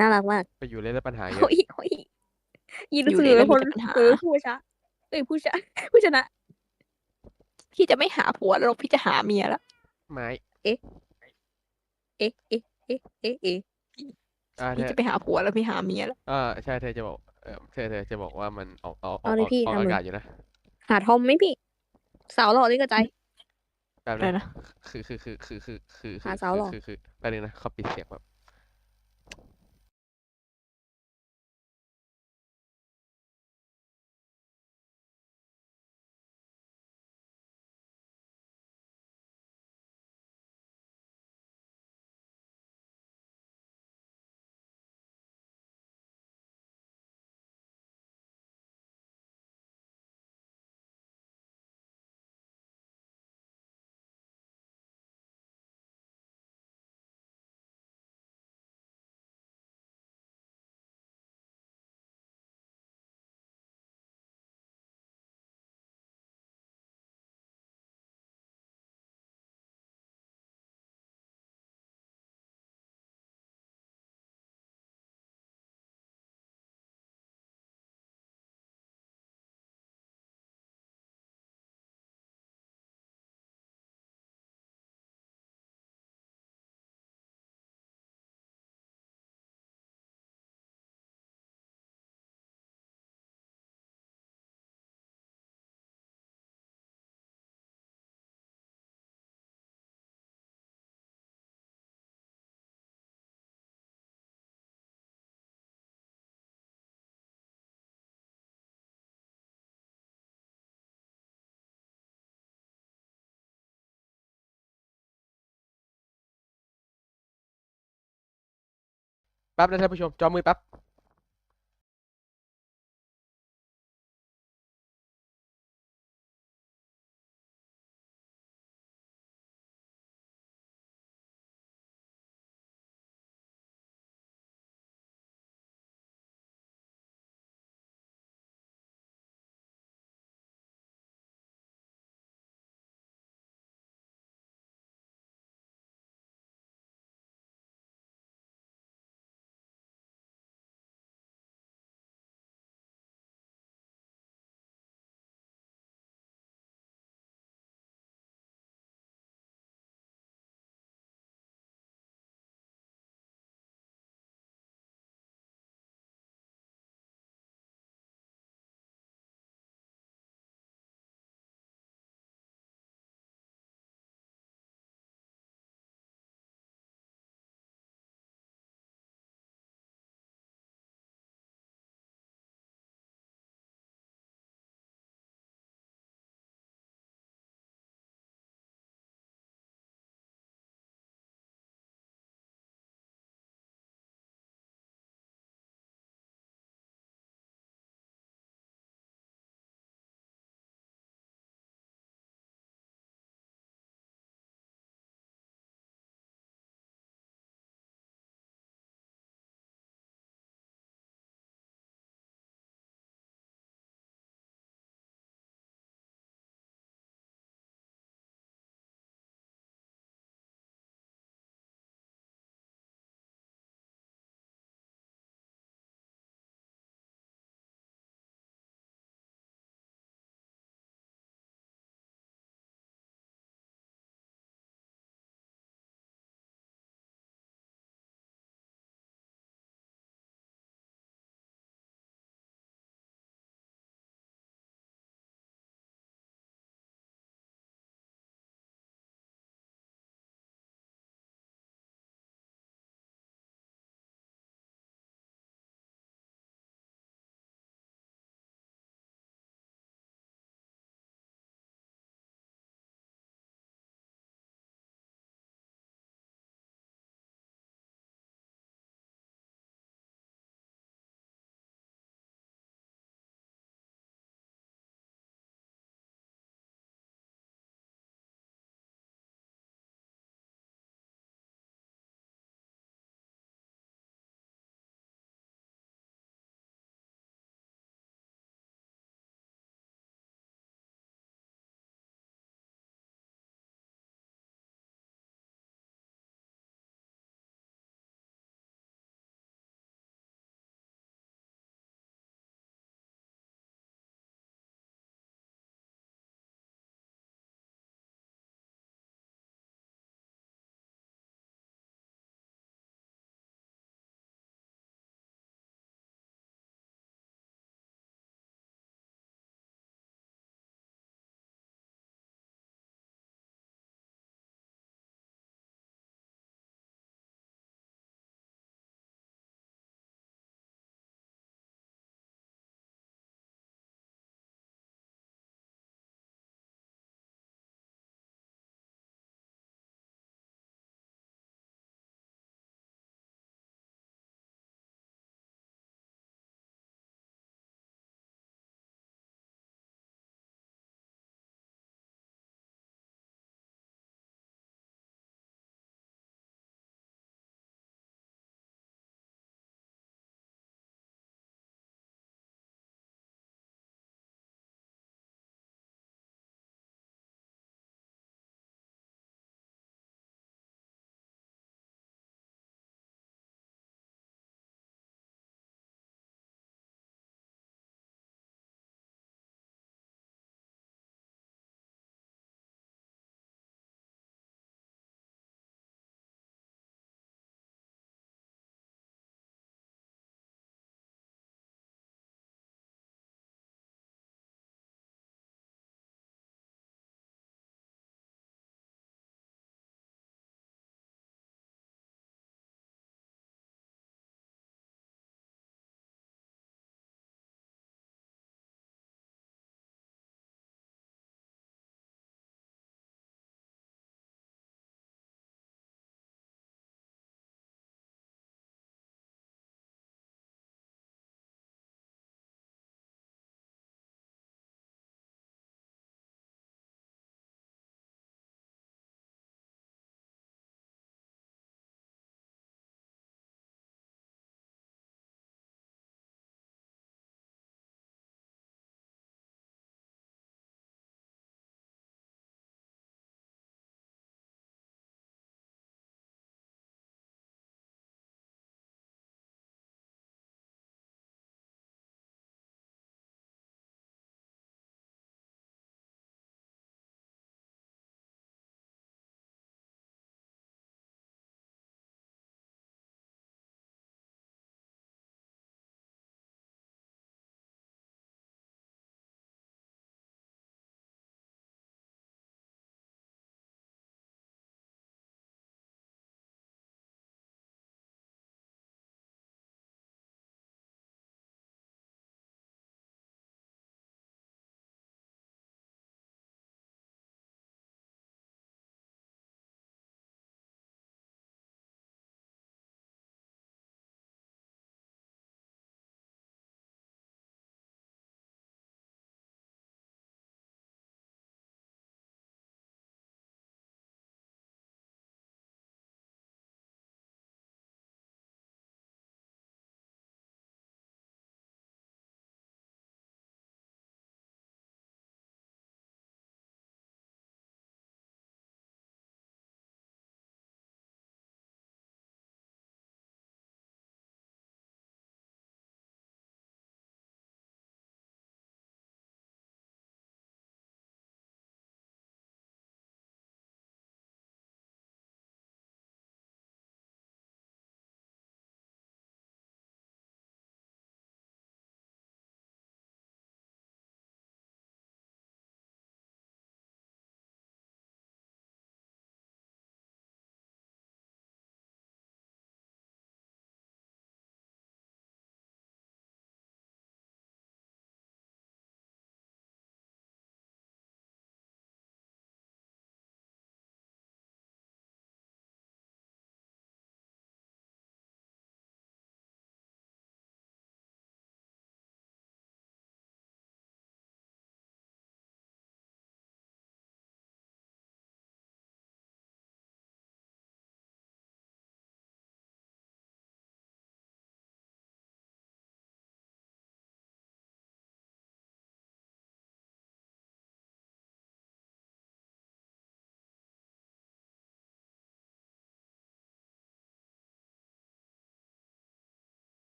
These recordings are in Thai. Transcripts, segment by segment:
น่ารักมากไปอยู่เล่นแล้วปัญหาเยอะโอ้ยโอ้ยยินอยู่สื่ในอเรื่องคนมีแต่ปัญหา เออผู้ชนะเอ้ยผู้ชนะผู้ชนะ พี่จะไม่หาผัวแล้วหรอกพี่จะหาเมียแล้วไม้เอ๊ะเอ๊ะเอ๊ะเอ๊ะเอ๊ะเอ๊ะอ่าเธพี่อจะไปหาผัวแล้วพี่หาเมียแล้วอ่าใช่เธอจะบอกเออเธอเธอจะบอกว่ามันออกออกออกเอาเลยพี่ออกทำเลยอากาศอยู่นะหาทอมไหมพี่ สาวหล่อนี่กระจายแป๊บอะไรนึงนะ คือคือคือคือคือคือหาสาวหล่อคือคือแป๊บนึงนะเขาปิดเสียงแบบ แป๊บนะท่านผู้ชม จอมือแป๊บ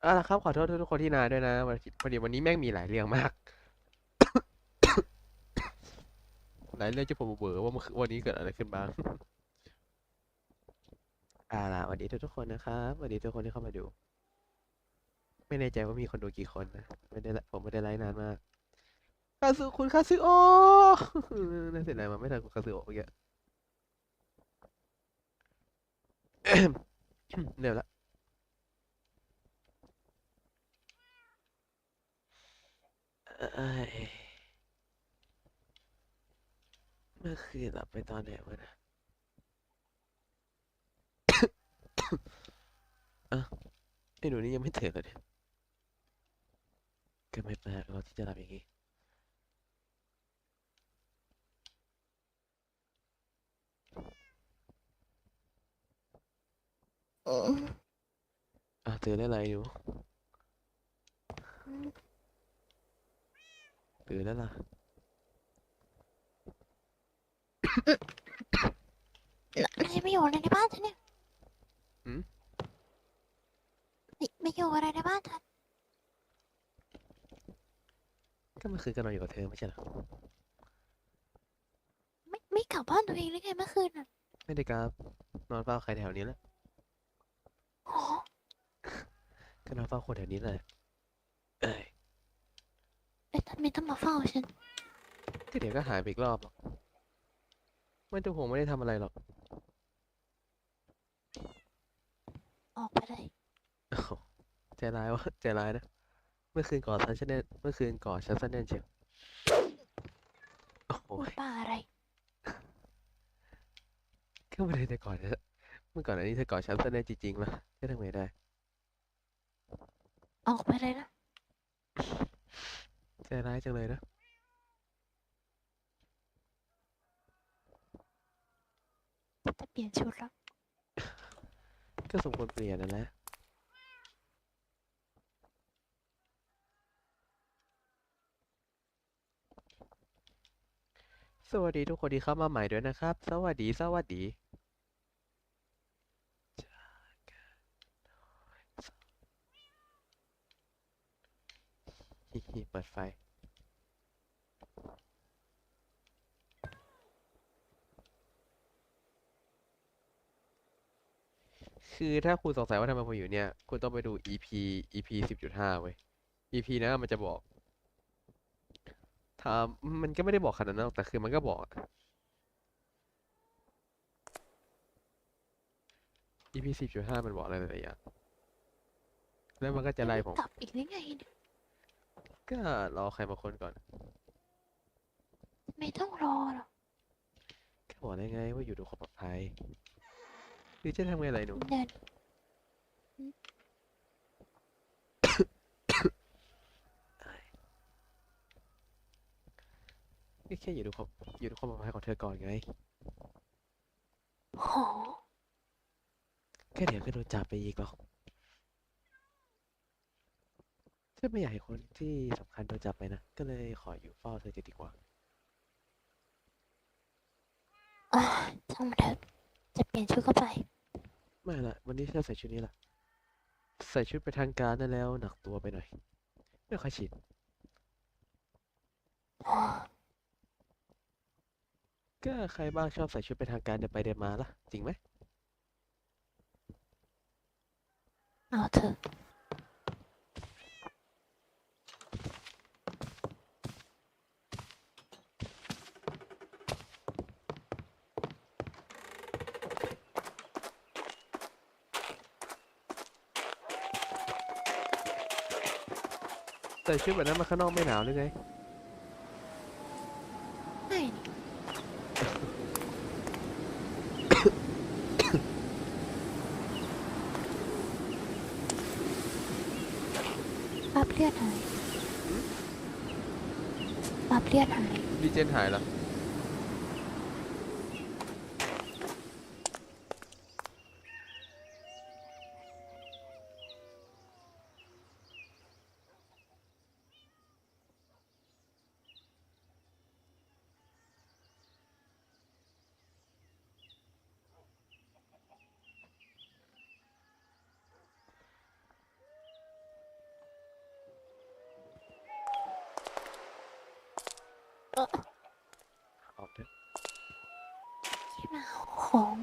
เอาละครับขอโทษทุกคนที่นานด้วยนะวันพอดีวันนี้แม่งมีหลายเรื่องมาก หลายเรื่องที่ผมเบื่อว่าเมื่อคืนวันนี้เกิดอะไรขึ้นบ้างเอาล่ะสวัสดีทุกๆคนนะครับสวัสดีทุกคนที่เข้ามาดู ไม่แน่ใจว่ามีคนดูกี่คนนะไม่ได้ละผมไม่ได้ไลฟ์นานมากคาซึคุณคาซึโอน่าเสียดายมาไม่ทันคุณคาซึโอเมื่อกี้เดี๋ยวละ เอ้ยเมื่อคืนหลับไปตอนไหนวะนะอะไอ้หนูนี่ยังไม่ตื่นเลยเนี่ยก็ไม่แปลกหรอกที่จะหลับอย่างนี้อืมอะตื่นได้ไรหนู ตื่นแล้วล่ะนายไม่อยู่อะไรในบ้านฉันเนี่ยหืม ไม่ไม่อยู่อะไรในบ้านฉันก็เมื่อคืนก็นอนอยู่กับเธอไม่ใช่เหรอไม่ไม่กลับบ้านตัวเองเลยไงเมื่อคืนน่ะไม่ได้กราบนอนเฝ้าใครแถวนี้แหละอ๋อก็นอนเฝ้าคนแถวนี้แหละเอ้ย แล้วทำไมต้องมาเฝ้าฉันก็เดี๋ยวก็หายไปอีกรอบหรอกไม่ต้องห่วงไม่ได้ทำอะไรหรอก ออกไปเลย โอ้โหใจร้ายวะใจร้ายนะ เมื่อคืนกอดฉันฉันแน่นเมื่อคืนกอดฉันซะแน่นเชียวโอ้โหพูดบ้าอะไร ก็ไม่ได้แต่ก่อนนะเมื่อก่อนอันนี้เธอกอดฉันซะแน่นจริงๆละจะทำไงได้ ออกไปเลยนะ ใจร้ายจังเลยนะ จะเปลี่ยนชุดแล้วก็สมควรเปลี่ยนนั่นแหละสวัสดีทุกคนที่เข้ามาใหม่ด้วยนะครับ สวัสดี สวัสดี ฮิฮิเปิดไฟ คือถ้าคุณสงสัยว่าทำไมผมอยู่เนี่ย คุณต้องไปดู EP EP สิบจุดห้าเว้ย EP นะมันจะบอกทำมันก็ไม่ได้บอกขนาดนั้นแต่คือมันก็บอก EP สิบจุดห้ามันบอกอะไรหลายอย่างแล้วมันก็จะไล่ผมกลับอีกได้ไงเนี่ย ก็รอใครมาคนก่อนไม่ต้องรอหรอกก็บอกได้ไงว่าอยู่ดูความปลอดภัยหรือจะทำไงอะไรหนูเดินก็แค่อยู่ดูความอยู่ดูความปลอดภัยของเธอก่อนไงโห แค่เดี๋ยวก็โดนจับไปอีกหรอก ฉันไม่อยากให้คนที่สำคัญโดนจับไปนะ ก็เลยขออยู่เฝ้าเธอจะดีกว่า อ่าช่างมันเถอะจะเปลี่ยนชุดก็ไป ไม่ละวันนี้ฉันใส่ชุดนี้ละใส่ชุดไปทางการนั่นแล้วหนักตัวไปหน่อย ไม่ค่อยชินอ๋อก็ใครบ้างชอบใส่ชุดไปทางการเดินไปเดินมาล่ะ จริงไหม เอาเถอะ ส่ชุดแบบนั้นมาข้างนอกไม่หนาวหรือไงไม่นี่ปั๊บเลือดหายปั๊บเลือดหายดีเจนหายเหรอ ของ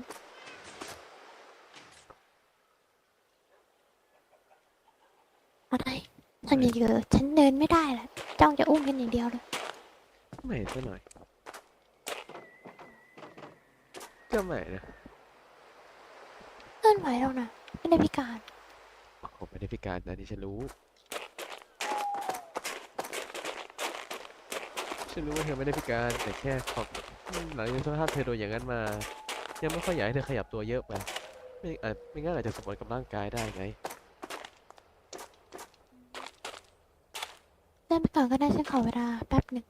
อะไรทำอย่างเดียวฉันเดินไม่ได้แหละจ้องจะอุ้มกันอย่างเดียวเลย ไม่ซะหน่อยก็ไม่นะเคลื่อนไหวแล้วนะไม่ได้พิการผมไม่ได้พิการนะที่ฉันรู้ฉันรู้ว่าเธอไม่ได้พิการแต่แค่ขอบหลังจากสภาพเธอโดนอย่างนั้นมา ยังไม่ค่อยอยากให้เธอขยับตัวเยอะไปไม่อาจไม่งั้นอาจจะสมบูรณ์กับร่างกายได้ไง เล่นไปก่อนก็ได้ฉันขอเวลาแป๊บหนึ่ง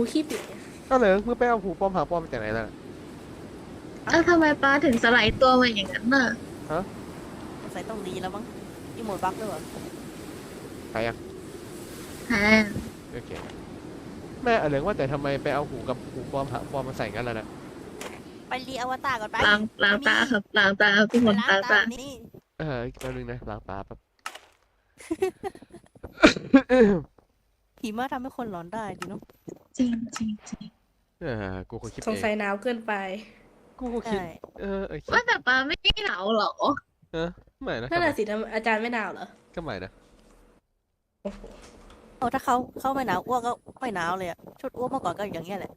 หูขี้ปิดเนี่ยก็เลยมึงไปเอาหูปลอมหาปลอมมาจากไหนล่ะ แล้วทำไมปลาถึงสไลด์ตัวมาอย่างนั้นน่ะสงสัยต้องรีแล้วมั้งอีโมดบั๊กด้วยเหรอไปยังฮะโอเค แม่อะไรว่าแต่ทำไมไปเอาหูกับหูปลอมหาปลอมมาใส่กันล่ะนะไปรีอวตารก่อนไปล้างล้างตาครับล้างตาครับทุกคนไปล้างตานี่เออแป๊บนึงนะล้างตาแป๊บ ผีมาทำให้คนหลอนได้ดีเนาะจริงจริงจริงเออกูคงคิดสงเอสัยงหนาวเกินไป กูคงคิด ใช่เออเออคิดว่าแต่ปลาไม่หนาวเหรอเออไม่นะนั่นทำไมน่ะสิทำอาจารย์ไม่หนาวเหรอก็ไม่นะโอ้โหเอาถ้าเขาเขาไม่หนาวอ้วกก็ไม่หนาวเลยอะชุดอ้วกเมื่อก่อนก็อย่างเงี้ยแหละ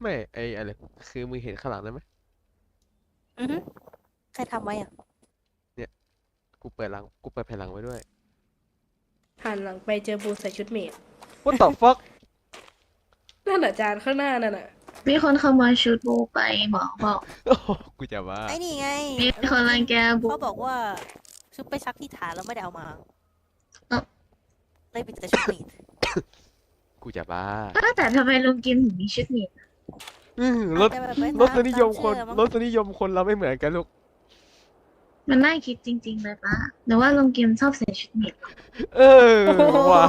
ไม่ไออะไรคือมึงเห็นข้างหลังได้ไหมอือฮึใครทำไว้อะกูเปิดหลังกูเปิดแผ่นหลังไว้ด้วย หันหลังไปเจอบูใส่ชุดเมด What the fuck นั่นน่ะอาจารย์ข้างหน้านั่นน่ะ มีคนขโมยชุดบูไปหมอบอกโอ้โหกูจะว่าไอ้นี่ไงมีคนรังแกบู เขาบอกว่าชุดไปชักที่ฐานแล้วไม่ได้เอามาเอ้าเลยมีแต่ชุดมีดกูจะบ้าก็แต่ทำไมลุงกิมถึงมีชุดนี้อื้อรถอาจจะแบบไว้รสตามนิยมคนตาเชื่อมั้งรสนิยมคนเราไม่เหมือนกันลูก มันน่าคิดจริง ๆ เลยปะหรือว่าลุงกิมชอบใส่ชุดนี้เออว่ะ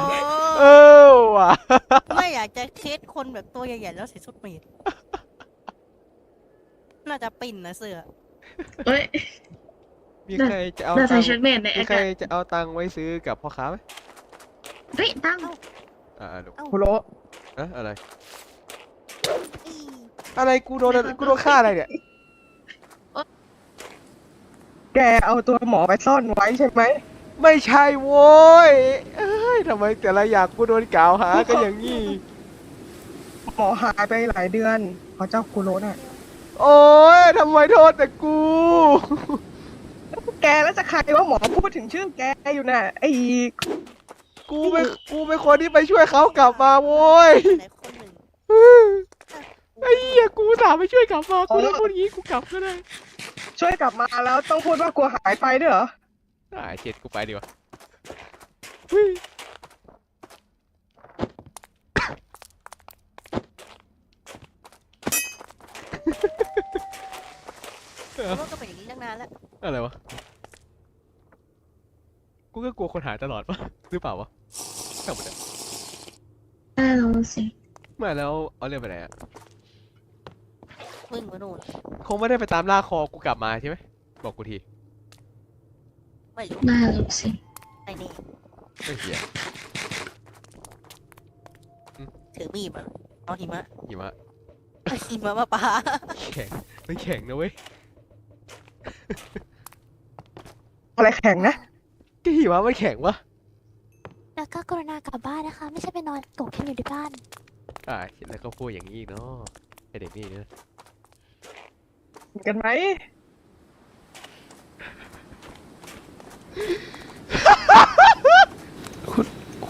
เออว่ะไม่อยากจะเคสคนแบบตัวใหญ่ๆแล้วใส่ชุดมีดน่าจะปิ่นนะเสือเอ้ยมีใครจะเอาเราตัใส่งชุดค์เมดในมีอาใครกาศจะเอาตังค์ไว้ซื้อกับพ่อค้าไหมเฮ้ยตั้งอ่าลูกเอ้าคุโรอะอะไร อีอะไรกูโดนอะไรกูโดนฆ่าอะไรเนี่ยแกเอาตัวหมอไปซ่อนไว้ใช่ไหมไม่ใช่โว้ยเอ้ยทำไมแต่ละอย่างกูโดนกล่าวหากันอย่างนี้หมอหายไปหลายเดือนเพราะเจ้าคุโรน่ะ โอ้ยทำไมโทษแต่กู แกแล้วจะใครว่าหมอพูดถึงชื่อแกอยู่น่ะไอ้กูเป็นกูเป็นคนที่ไปช่วยเขากลับมาโว้ยไหนคนหนึ่งไอ้เหี้ยกูถามไปช่วยกลับมากูต้องพูดอย่างงี้กูกลับก็ได้ ช่วยกลับมาแล้วต้องพูดว่ากลัวหายไปด้วยเหรอ อ่าเจ็ดกูไปดีกว่าเฮ้ยรถก็เป็นอย่างนี้ตั้งนานแล้วอะไรวะ กูก็กลัวคนหายตลอดปะหรือเปล่าวะกลับมาเนี่ยได้แล้วสิ ไม่แล้วเอาเรื่องไปไหนอะ วิ่งมาโน่นคงไม่ได้ไปตามล่าคอกูกลับมาใช่ไหมบอกกูทีไม่รู้ได้แล้วสิ ไอ้นี่ไอ้เหี้ยถือมีดมาเอาหิมะหิมะเอาหิมะมาปาแข็งมันแข็งนะเว้ยอะไรแข็งนะ ก็หิมะมันแข็งวะแล้วก็กรุณากลับบ้านนะคะ ไม่ใช่ไปนอนกกกันอยู่ที่บ้าน อ่าแล้วก็พูดอย่างนี้อีกเนาะไอเด็กนี่นะเห็น กันไหม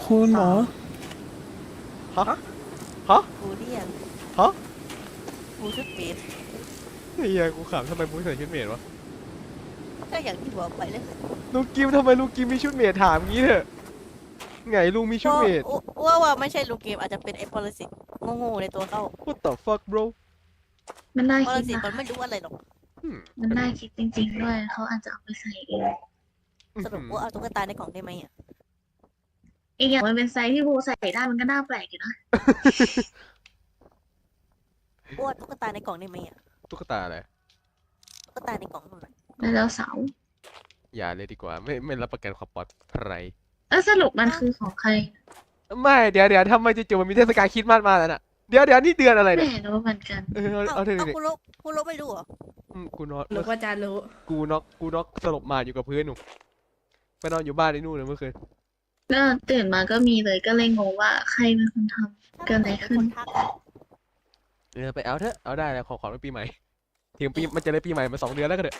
คุณหมอบูเรียนฮะบูชุดมีดไอ้เหี้ยกูขำทำไมมึงใส่ชุดเมดวะก็อย่างที่บอกไปเลยลุงกิมทำไมลุงกิมมีชุดเมดถามงี้เถอะไงลุงมีชุดเมดว่าว่าไม่ใช่ลูกเกมอาจจะเป็นไอ้ปรสิตโง่ๆในตัวเขา What the fuck bro มันน่าปรคิดสิตนะมันไม่รู้อะไรหรอกอืมมันน่าคิดจริง ๆ ด้วยเขาอาจจะเอาไปใส่เองอสรุปอ้วเอาตุ๊กตาในกล่องได้ไหมอะอีกอย่างมันเป็นไซส์ที่บูใส่ได้มันก็น่าแปลกอยู่นะอ้วตุ๊กตาในกล่องได้ไหมอะตุ๊กตาอะไรตุ๊กตาในกล่องนั่นแหละแล้วแล้วเสาร์อย่าเลยดีกว่า ไม่ไม่รับประกันความปลอดภัยเออสรุปมันคือของใคร ไม่เดี๋ยวเดี๋ยวทำไมจู่ๆมันมีเทศกาลคริดมาสมาแล้วน่ะ เดี๋ยวเดี๋ยวนี่เดือนอะไรไม่เนี่ยรู้เหมือนกันเออเอาเอ้าเอาเถอะเอ้าเด็กคุณรู้คุณรู้ไม่รู้เหรออืมกูนอนหรือว่าจะรู้กูน็อกกูน็อกสลบมาอยู่กับพื้นหนูไปนอนอยู่บ้านไอ้นู่นเลยเมื่อคืนก็ตื่นมาก็มีเลยก็เลยงงว่าใครเป็นคนทำเกิดอะไรขึ้น ทักอะเออไปเอาเถอะเอาได้แล้วขอขอเป็นปีใหม่ถึงปีมันจะเลยปีใหม่มาสองเดือนแล้วก็เถอะ